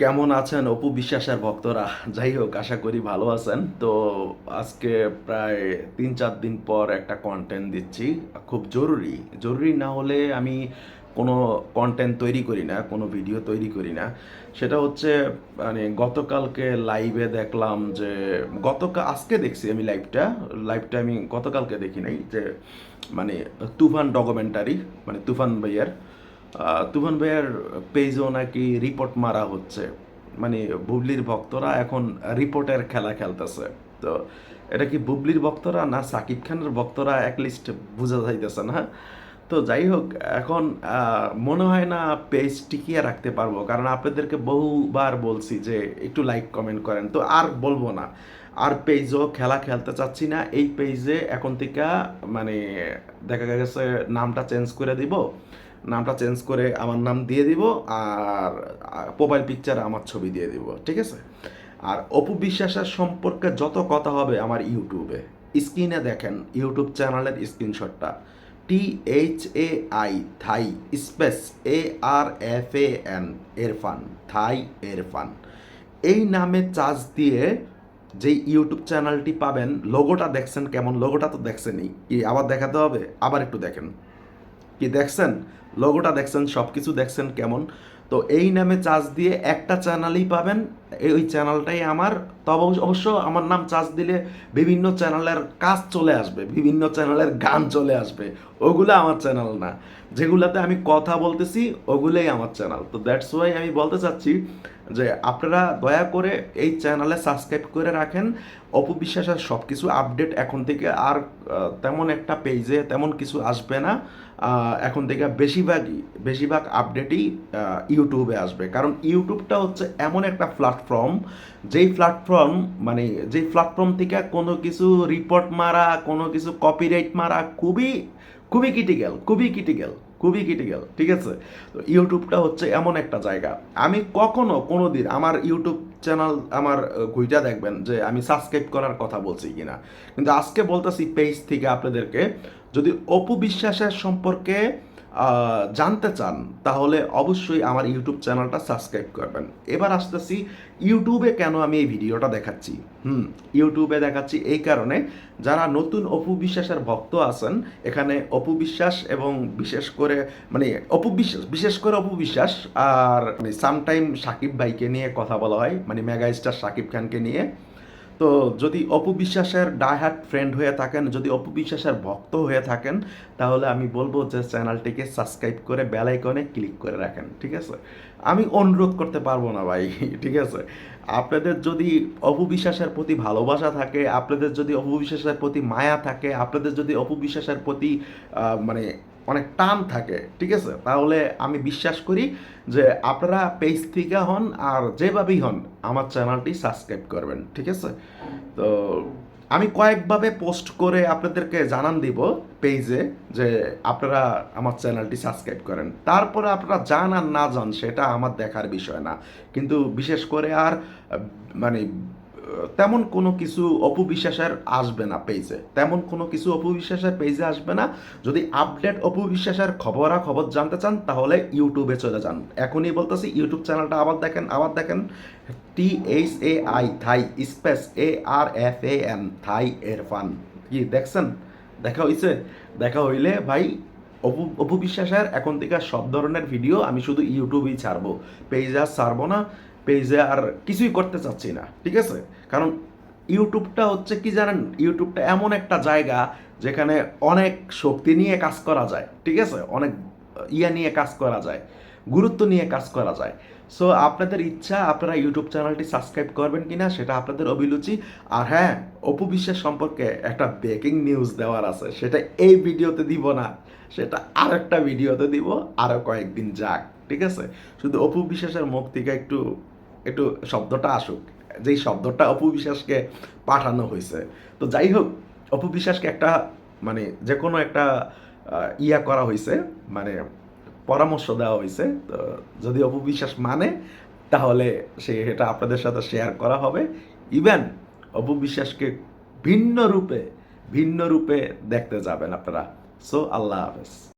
কেমন আছেন অপু বিশ্বাসের ভক্তরা? যাই হোক, আশা করি ভালো আছেন। তো আজকে প্রায় তিন চার দিন পর একটা কন্টেন্ট দিচ্ছি। খুব জরুরি। জরুরি না হলে আমি কোনো কন্টেন্ট তৈরি করি না, কোনো ভিডিও তৈরি করি না। সেটা হচ্ছে মানে গতকালকে লাইভে দেখলাম যে গতকাল আজকে দেখছি আমি লাইভটা লাইভটা আমি গতকালকে দেখি নাই যে মানে তুফান ডকুমেন্টারি মানে তুফান ভাইয়ার। তুফান ভাইয়ার পেজও নাকি রিপোর্ট মারা হচ্ছে। মানে বুবলির ভক্তরা এখন রিপোর্টের খেলা খেলতেছে। তো এটা কি বুবলির ভক্তরা না সাকিব খানের ভক্তরা অ্যাটলিস্ট বোঝা যাইতেছে না? তো যাই হোক, এখন মনে হয় না পেজ টিকিয়ে রাখতে পারব। কারণ আপনাদেরকে বহুবার বলছি যে একটু লাইক কমেন্ট করেন। তো আর বলব না। আর পেজও খেলা খেলতে চাচ্ছি না। এই পেজে এখন থেকে মানে দেখা গেছে নামটা চেঞ্জ করে দিব। নামটা চেঞ্জ করে আমার নাম দিয়ে দিব। আর প্রোফাইল পিকচারে আমার ছবি দিয়ে দিব। ঠিক আছে? আর অপু বিশ্বাসের সম্পর্কে যত কথা হবে আমার ইউটিউবে। স্ক্রিনে দেখেন, ইউটিউব চ্যানেলের স্ক্রিনশটটা T H A I Thai space A R F A N Erfan Thai Erfan এই নামে চার্জ দিয়ে যেই ইউটিউব চ্যানেলটি পাবেন লোগোটা দেখছেন কেমন? লোগোটা তো দেখছেনই। কি আবার দেখাতে হবে? আবার একটু দেখেন। কি দেখছেন? লোগোটা দেখছেন সব কিছু দেখছেন কেমন? তো এই নামে চার্জ দিয়ে একটা চ্যানেলই পাবেন এই ওই চ্যানেলটাই আমার। তবে অবশ্য- আমার নাম চার্জ দিলে বিভিন্ন চ্যানেলের কাজ চলে আসবে, বিভিন্ন চ্যানেলের গান চলে আসবে। ওগুলো আমার চ্যানেল না। যেগুলাতে আমি কথা বলতেছি, ওগুলোই আমার চ্যানেল। তো দ্যাটস ওয়াই আমি বলতে চাচ্ছি যে আপনারা দয়া করে এই চ্যানেলে সাবস্ক্রাইব করে রাখেন। অপবিশ্বাসের সব কিছু আপডেট এখন থেকে আর তেমন একটা পেজে তেমন কিছু আসবে না। এখন থেকে বেশিরভাগই বেশিরভাগ আপডেটই ইউটিউবে আসবে। কারণ ইউটিউবটা হচ্ছে এমন একটা প্ল্যাটফর্ম যেই প্ল্যাটফর্ম মানে যেই প্ল্যাটফর্ম থেকে কোনো কিছু রিপোর্ট মারা, কোনো কিছু কপিরাইট মারা, খুবই খুবই ক্রিটিক্যাল খুবই ক্রিটিক্যাল খুবই ক্রিটিক্যাল ঠিক আছে? তো ইউটিউবটা হচ্ছে এমন একটা জায়গা। আমি কখনো কোনো দিন আমার ইউটিউব চ্যানেল আমার ঘুইটা দেখবেন যে আমি সাবস্ক্রাইব করার কথা বলছি কিনা। কিন্তু আজকে বলতেছি পেজ থেকে আপনাদেরকে, যদি অপু বিশ্বাসের সম্পর্কে জানতে চান, তাহলে অবশ্যই আমার ইউটিউব চ্যানেলটা সাবস্ক্রাইব করবেন। এবার আসতেছি, ইউটিউবে কেন আমি এই ভিডিওটা দেখাচ্ছি? হুম, ইউটিউবে দেখাচ্ছি এই কারণে যারা নতুন অপু বিশ্বাসের ভক্ত আছেন, এখানে অপু বিশ্বাস এবং বিশেষ করে মানে অপু বিশ্বাস, বিশেষ করে অপু বিশ্বাস আর মানে সামটাইম সাকিব ভাইকে নিয়ে কথা বলা হয় মানে মেগা স্টার সাকিব খানকে নিয়ে। তো যদি অপু বিশ্বাসের ডাইহার্ট ফ্রেন্ড হয়ে থাকেন, যদি অপু বিশ্বাসের ভক্ত হয়ে থাকেন, তাহলে আমি বলব যে চ্যানেলটিকে সাবস্ক্রাইব করে বেল আইকনে ক্লিক করে রাখেন, ঠিক আছে? আমি অনুরোধ করতে পারব না ভাই, ঠিক আছে? আপনাদের যদি অপু বিশ্বাসের প্রতি ভালোবাসা থাকে, আপনাদের যদি অপু বিশ্বাসের প্রতি মায়া থাকে, আপনাদের যদি অপু বিশ্বাসের প্রতি মানে অনেক টান থাকে, ঠিক আছে? তাহলে আমি বিশ্বাস করি যে আপনারা পেজ থেকে হন আর যেভাবেই হন, আমার চ্যানেলটি সাবস্ক্রাইব করবেন, ঠিক আছে? তো আমি কয়েকভাবে পোস্ট করে আপনাদেরকে জানান দিব পেজে যে আপনারা আমার চ্যানেলটি সাবস্ক্রাইব করেন। তারপরে আপনারা যান আর না যান সেটা আমার দেখার বিষয় না। কিন্তু বিশেষ করে আর মানে তেমন কোনো কিছু অপবিশ্বাসের আসবে না পেজে তেমন কোনো কিছু অপবিশ্বাসের পেজে আসবে না। যদি আপডেট অপবিশ্বাসের খবরা খবর জানতে চান, তাহলে ইউটিউবে চলে যান। এখনই বলতেছি ইউটিউব চ্যানেলটা আবার দেখেন আবার দেখেন। T H A I Thai space A R F A N Thai Erfan কি, দেখছেন? দেখা হইছে? দেখা হইলে ভাই, অপু অপু বিশ্বাসের এখন থেকে সব ধরনের ভিডিও আমি শুধু ইউটিউবেই ছাড়বো। পেজে আর ছাড়বো না। পেজে আর কিছুই করতে চাচ্ছি না, ঠিক আছে? কারণ ইউটিউবটা হচ্ছে কি জানেন? ইউটিউবটা এমন একটা জায়গা যেখানে অনেক শক্তি নিয়ে কাজ করা যায়, ঠিক আছে? অনেক ইয়া নিয়ে কাজ করা যায়, গুরুত্ব নিয়ে কাজ করা যায়। সো আপনাদের ইচ্ছা, আপনারা ইউটিউব চ্যানেলটি সাবস্ক্রাইব করবেন কিনা সেটা আপনাদের অভিরুচি। আর হ্যাঁ অপু বিশ্বাস সম্পর্কে একটা ব্রেকিং নিউজ দেওয়ার আছে, সেটা এই ভিডিওতে দিব না, সেটা আর একটা ভিডিওতে দিব আরও কয়েকদিন যাক, ঠিক আছে? শুধু অপু বিশ্বাসের মুখ থেকে একটু একটু শব্দটা আসুক। যেই শব্দটা অপু বিশ্বাসকে পাঠানো হয়েছে। তো যাই হোক অপু বিশ্বাসকে একটা মানে যে কোনো একটা ইয়া করা হয়েছে মানে পরামর্শ দেওয়া হয়েছে। তো যদি অপু বিশ্বাস মানে তাহলে সে এটা আপনাদের সাথে শেয়ার করা হবে। ইভেন অপু বিশ্বাসকে ভিন্ন রূপে ভিন্ন রূপে দেখতে যাবেন আপনারা। সো আল্লাহ হাফেজ।